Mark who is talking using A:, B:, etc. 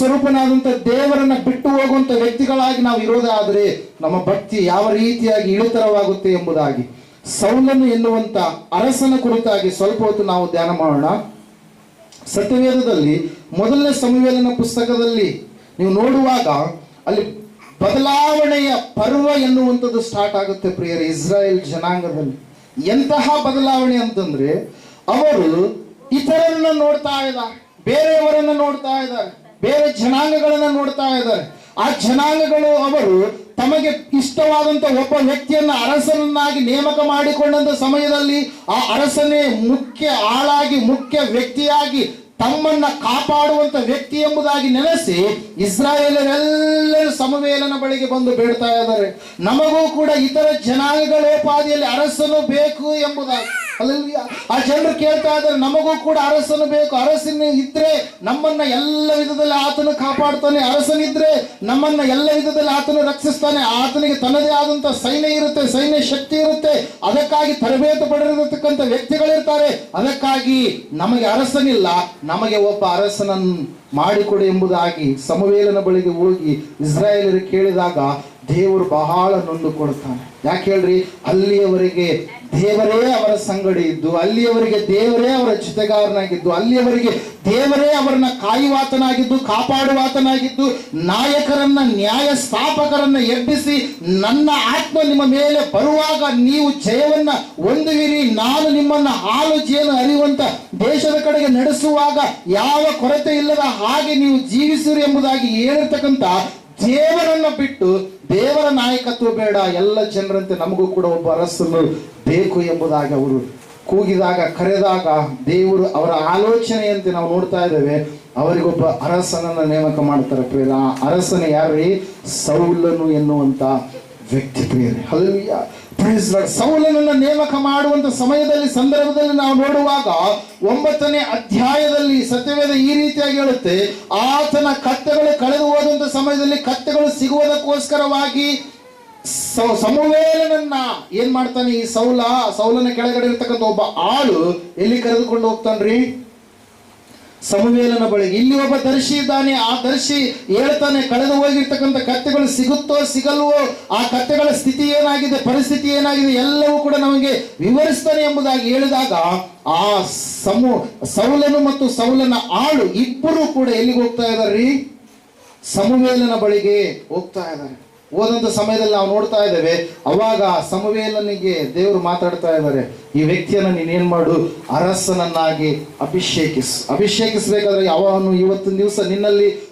A: ಸ್ವರೂಪನಾದಂತ ದೇವರನ್ನ ಬಿಟ್ಟು ಹೋಗುವಂತ ವ್ಯಕ್ತಿಗಳಾಗಿ ನಾವು ಇರೋದಾದ್ರೆ ನಮ್ಮ ಭಕ್ತಿ ಯಾವ ರೀತಿಯಾಗಿ ಇಳಿತರವಾಗುತ್ತೆ ಎಂಬುದಾಗಿ. ಸೌಲನು ಎನ್ನುವಂತ ಅರಸನ ಕುರಿತಾಗಿ ಸ್ವಲ್ಪ ಹೊತ್ತು ನಾವು ಧ್ಯಾನ ಮಾಡೋಣ. ಸತ್ಯವೇದದಲ್ಲಿ ಮೊದಲನೇ ಸಂವೇದನ ಪುಸ್ತಕದಲ್ಲಿ ನೀವು ನೋಡುವಾಗ ಅಲ್ಲಿ ಬದಲಾವಣೆಯ ಪರ್ವ ಎನ್ನುವಂಥದ್ದು ಸ್ಟಾರ್ಟ್ ಆಗುತ್ತೆ ಪ್ರಿಯರೇ, ಇಸ್ರಾಯೇಲ್ ಜನಾಂಗದಲ್ಲಿ. ಎಂತಹ ಬದಲಾವಣೆ ಅಂತಂದ್ರೆ, ಅವರು ಇತರರನ್ನ ನೋಡ್ತಾ ಇದ್ದಾರೆ, ಬೇರೆಯವರನ್ನ ನೋಡ್ತಾ ಇದ್ದಾರೆ. ಬೇರೆ ಜನಾಂಗಗಳನ್ನ ನೋಡ್ತಾ ಇದ್ದಾರೆ. ಆ ಜನಾಂಗಗಳು ಅವರು ತಮಗೆ ಇಷ್ಟವಾದಂತ ಒಬ್ಬ ವ್ಯಕ್ತಿಯನ್ನ ಅರಸನನ್ನಾಗಿ ನೇಮಕ ಮಾಡಿಕೊಂಡಂತ ಸಮಯದಲ್ಲಿ ಆ ಅರಸನೇ ಮುಖ್ಯ ಆಳಾಗಿ, ಮುಖ್ಯ ವ್ಯಕ್ತಿಯಾಗಿ ತಮ್ಮನ್ನ ಕಾಪಾಡುವಂತ ವ್ಯಕ್ತಿ ಎಂಬುದಾಗಿ ನೆನೆಸಿ ಇಸ್ರಾಯೇಲರೆಲ್ಲರೂ ಸಮವೇಲನ ಬಳಿಗೆ ಬಂದು ಬೇಡ್ತಾ ಇದ್ದಾರೆ. ನಮಗೂ ಕೂಡ ಇತರ ಜನಾಂಗಗಳೋಪಾದಿಯಲ್ಲಿ ಅರಸನು ಬೇಕು ಎಂಬುದಾಗಿ. ಅಲ್ಲಲ್ವಿಯ ಆ ಜನರು ಕೇಳ್ತಾ ಇದ್ದಾರೆ, ನಮಗೂ ಕೂಡ ಅರಸನು ಬೇಕು. ಅರಸನ ಇದ್ರೆ ನಮ್ಮನ್ನ ಎಲ್ಲ ವಿಧದಲ್ಲಿ ಆತನು ಕಾಪಾಡ್ತಾನೆ. ಅರಸನಿದ್ರೆ ನಮ್ಮನ್ನ ಎಲ್ಲ ವಿಧದಲ್ಲಿ ಆತನು ರಕ್ಷಿಸ್ತಾನೆ. ಆತನಿಗೆ ತನ್ನದೇ ಆದಂತ ಸೈನ್ಯ ಇರುತ್ತೆ, ಸೈನ್ಯ ಶಕ್ತಿ ಇರುತ್ತೆ. ಅದಕ್ಕಾಗಿ ತರಬೇತು ಪಡೆದಿರತಕ್ಕಂಥ ವ್ಯಕ್ತಿಗಳಿರ್ತಾರೆ. ಅದಕ್ಕಾಗಿ ನಮಗೆ ಅರಸನಿಲ್ಲ. ನಮಗೆ ಒಬ್ಬ ಅರಸನನ್ನು ಮಾಡಿಕೊಡಿ ಎಂಬುದಾಗಿ ಸಮವೇಲನ ಬಳಿಗೆ ಹೋಗಿ ಇಸ್ರಾಯೇಲರು ಕೇಳಿದಾಗ ದೇವರು ಬಹಳ ನೊಂದು ಕೊಡ್ತಾನೆ ಯಾಕೆ ಹೇಳ್ರಿ? ಅಲ್ಲಿಯವರೆಗೆ ದೇವರೇ ಅವರ ಸಂಗಡಿ ಇದ್ದು, ಅಲ್ಲಿಯವರೆಗೆ ದೇವರೇ ಅವರ ಜೊತೆಗಾರನಾಗಿದ್ದು ಅಲ್ಲಿಯವರಿಗೆ ದೇವರೇ ಅವರನ್ನ ಕಾಯುವಾತನಾಗಿದ್ದು, ಕಾಪಾಡುವಾತನಾಗಿದ್ದು, ನಾಯಕರನ್ನ ನ್ಯಾಯ ಸ್ಥಾಪಕರನ್ನ ಎಬ್ಬಿಸಿ ನನ್ನ ಆತ್ಮ ನಿಮ್ಮ ಮೇಲೆ ಬರುವಾಗ ನೀವು ಜಯವನ್ನ ಹೊಂದುವಿರಿ. ನಾನು ನಿಮ್ಮನ್ನ ಹಾಲು ಜೇನು ಅರಿಯುವಂತ ದೇಶದ ಕಡೆಗೆ ನಡೆಸುವಾಗ ಯಾವ ಕೊರತೆ ಇಲ್ಲದ ಹಾಗೆ ನೀವು ಜೀವಿಸಿರಿ ಎಂಬುದಾಗಿ ಹೇಳಿರ್ತಕ್ಕಂಥ ದೇವರನ್ನ ಬಿಟ್ಟು ದೇವರ ನಾಯಕತ್ವ ಬೇಡ, ಎಲ್ಲ ಜನರಂತೆ ನಮಗೂ ಕೂಡ ಒಬ್ಬ ಅರಸನು ಬೇಕು ಎಂಬುದಾಗಿ ಅವರು ಕೂಗಿದಾಗ, ಕರೆದಾಗ ದೇವರು ಅವರ ಆಲೋಚನೆಯಂತೆ ನಾವು ನೋಡ್ತಾ ಇದ್ದೇವೆ. ಅವರಿಗೊಬ್ಬ ಅರಸನನ್ನ ನೇಮಕ ಮಾಡ್ತಾರೆ ಪ್ರಿಯರ. ಆ ಅರಸನ ಯಾರು ಸೌಲನು ಎನ್ನುವಂತ ವ್ಯಕ್ತಿ ಪ್ರಿಯರೇ. ಹಲವಿಯ. ಸೌಲನನ್ನ ನೇಮಕ ಮಾಡುವಂತ ಸಮಯದಲ್ಲಿ, ಸಂದರ್ಭದಲ್ಲಿ ನಾವು ನೋಡುವಾಗ ಒಂಬತ್ತನೇ ಅಧ್ಯಾಯದಲ್ಲಿ ಸತ್ಯವೇದ ಈ ರೀತಿಯಾಗಿ ಹೇಳುತ್ತೆ, ಆತನ ಕತ್ತೆಗಳು ಕಳೆದು ಸಮಯದಲ್ಲಿ ಕತ್ತೆಗಳು ಸಿಗುವುದಕ್ಕೋಸ್ಕರವಾಗಿ ಸಮುವೇಲನನ್ನ ಏನ್ ಮಾಡ್ತಾನೆ ಈ ಸೌಲ? ಸೌಲನ ಕೆಳಗಡೆ ಇರ್ತಕ್ಕಂಥ ಒಬ್ಬ ಆಳು ಎಲ್ಲಿ ಕರೆದುಕೊಂಡು ಹೋಗ್ತಾನ್ರಿ? ಸಮುವೇಲನ ಬಳಿ. ಇಲ್ಲಿ ಒಬ್ಬ ದರ್ಶಿ ಇದ್ದಾನೆ. ಆ ದರ್ಶಿ ಹೇಳ್ತಾನೆ, ಕಳೆದು ಹೋಗಿರ್ತಕ್ಕಂಥ ಕತ್ತೆಗಳು ಸಿಗುತ್ತೋ ಸಿಗಲ್ವೋ, ಆ ಕತ್ತೆಗಳ ಸ್ಥಿತಿ ಏನಾಗಿದೆ, ಪರಿಸ್ಥಿತಿ ಏನಾಗಿದೆ, ಎಲ್ಲವೂ ಕೂಡ ನಮಗೆ ವಿವರಿಸ್ತಾನೆ ಎಂಬುದಾಗಿ ಹೇಳಿದಾಗ ಆ ಸಮು, ಸೌಲನು ಮತ್ತು ಸೌಲನ ಆಳು ಇಬ್ಬರು ಕೂಡ ಎಲ್ಲಿಗೆ ಹೋಗ್ತಾ ಇದಾರ್ರಿ? ಸಮುವೇಲನ ಬಳಿಗೆ ಹೋಗ್ತಾ ಇದ್ದಾರೆ. ಹೋದಂತ ಸಮಯದಲ್ಲಿ ನಾವು ನೋಡ್ತಾ ಇದ್ದೇವೆ, ಅವಾಗ ಸಮುವೇಲನಿಗೆ ದೇವರು ಮಾತಾಡ್ತಾ ಇದ್ದಾರೆ, ಈ ವ್ಯಕ್ತಿಯನ್ನ ನೀನೇನ್ ಮಾಡು? ಅರಸನನ್ನಾಗಿ ಅಭಿಷೇಕಿಸ್. ಅಭಿಷೇಕಿಸ್ಬೇಕಾದ್ರೆ ಅವನು ಇವತ್ತಿನ ದಿವಸ ನಿನ್ನಲ್ಲಿ